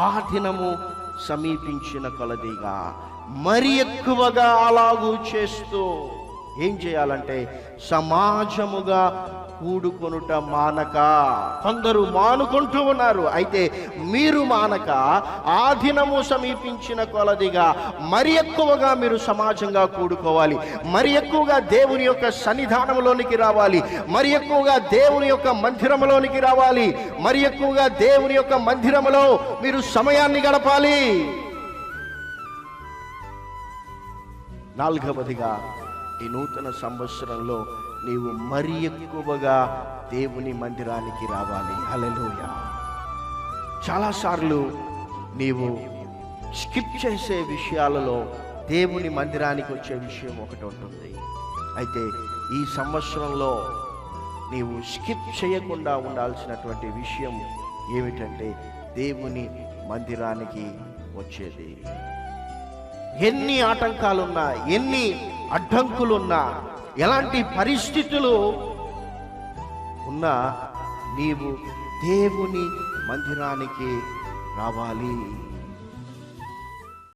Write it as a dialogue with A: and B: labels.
A: ఆ దినము సమీపించిన కొలదిగా మరి ఎక్కువగా అలాగూ చేస్తూ ఏం చేయాలంటే సమాజముగా కూడుకొనుట మానక. కొందరు మానుకుంటూ ఉన్నారు. అయితే మీరు మానక ఆ దినము సమీపించిన కొలదిగా మరి ఎక్కువగా మీరు సమాజంగా కూడుకోవాలి. మరి ఎక్కువగా దేవుని యొక్క సన్నిధానంలోనికి రావాలి. మరి ఎక్కువగా దేవుని యొక్క మందిరంలోనికి రావాలి. మరి ఎక్కువగా దేవుని యొక్క మందిరములో మీరు సమయాన్ని గడపాలి. నాలుగవదిగా ఈ నూతన సంవత్సరంలో నీవు మరి ఎక్కువగా దేవుని మందిరానికి రావాలి. హల్లెలూయా. చాలాసార్లు నీవు స్కిప్ చేసే విషయాలలో దేవుని మందిరానికి వచ్చే విషయం ఒకటి ఉంటుంది. అయితే ఈ సంవత్సరంలో నీవు స్కిప్ చేయకుండా ఉండాల్సినటువంటి విషయం ఏమిటంటే దేవుని మందిరానికి వచ్చేది. ఎన్ని ఆటంకాలున్నా ఎన్ని అడ్డంకులున్నా ఎలాంటి పరిస్థితులు ఉన్నా నీవు దేవుని మందిరానికి రావాలి.